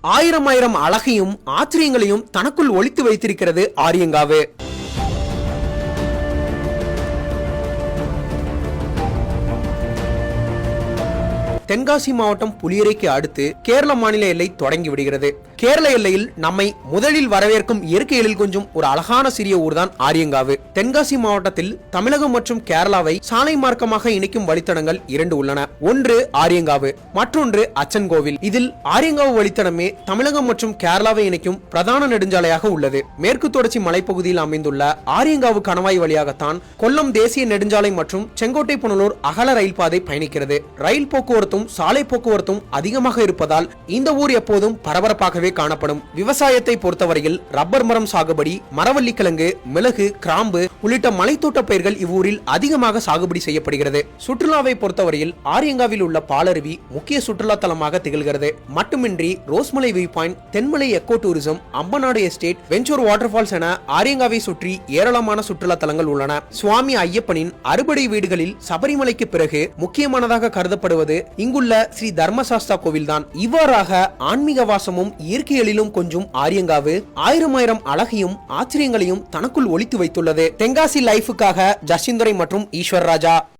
ஆயிரம் ஆயிரம் அழகையும் ஆச்சரியங்களையும் தனக்குள் ஒழித்து வைத்திருக்கிறது ஆரியங்காவு. தென்காசி மாவட்டம் புலியரைக்கு அடுத்து கேரள மாநில எல்லை தொடங்கி விடுகிறது. கேரள எல்லையில் நம்மை முதலில் வரவேற்கும் இயற்கை எழில் கொஞ்சம் ஒரு அழகான சிறிய ஊர்தான் ஆரியங்காவு. தென்காசி மாவட்டத்தில் தமிழகம் மற்றும் கேரளாவை சாலை மார்க்கமாக இணைக்கும் வழித்தடங்கள் இரண்டு உள்ளன. ஒன்று ஆரியங்காவு மற்றொன்று அச்சன்கோவில். இதில் ஆரியங்காவு வழித்தடமே தமிழகம் மற்றும் கேரளாவை இணைக்கும் பிரதான நெடுஞ்சாலையாக உள்ளது. மேற்கு தொடர்ச்சி மலைப்பகுதியில் அமைந்துள்ள ஆரியங்காவு கணவாய் வழியாகத்தான் கொல்லம் தேசிய நெடுஞ்சாலை மற்றும் செங்கோட்டை புனலூர் அகல ரயில் பாதை பயணிக்கிறது. ரயில் போக்குவரத்து போக்குவரத்தும் சாலை போக்குவரத்தும் அதிகமாக இருப்பதால் இந்த ஊர் எப்போதும் பரபரப்பாகவே காணப்படும். விவசாயத்தை பொறுத்தவரையில் ரப்பர் மரம் சாகுபடி மரவள்ளி கிழங்கு மிளகு கிராம்பு உள்ளிட்ட மலைத்தோட்ட பயிர்கள் இவ்வூரில் அதிகமாக சாகுபடி செய்யப்படுகிறது. சுற்றுலாவை பொறுத்தவரையில் ஆரியங்காவில் உள்ள பாலருவி முக்கிய சுற்றுலா தலமாக திகழ்கிறது. மட்டுமின்றி Rosemala view point Thenmala eco tourism Ambanad estate Venjoor water falls என ஆரியங்காவை சுற்றி ஏராளமான சுற்றுலா தலங்கள் உள்ளன. சுவாமி ஐயப்பனின் அறுபடை வீடுகளில் சபரிமலைக்கு பிறகு முக்கியமானதாக கருதப்படுவது இங்குள்ள ஸ்ரீ தர்மசாஸ்தா கோவில்தான். இவ்வாறாக ஆன்மீக வாசமும் இயற்கையிலும் கொஞ்சம் ஆரியங்காவு ஆயிரம் ஆயிரம் அழகையும் ஆச்சரியங்களையும் தனக்குள் ஒழித்து வைத்துள்ளது. தென்காசி லைஃபுக்காக ஜஸ்டிந்துரை மற்றும் ஈஸ்வர் ராஜா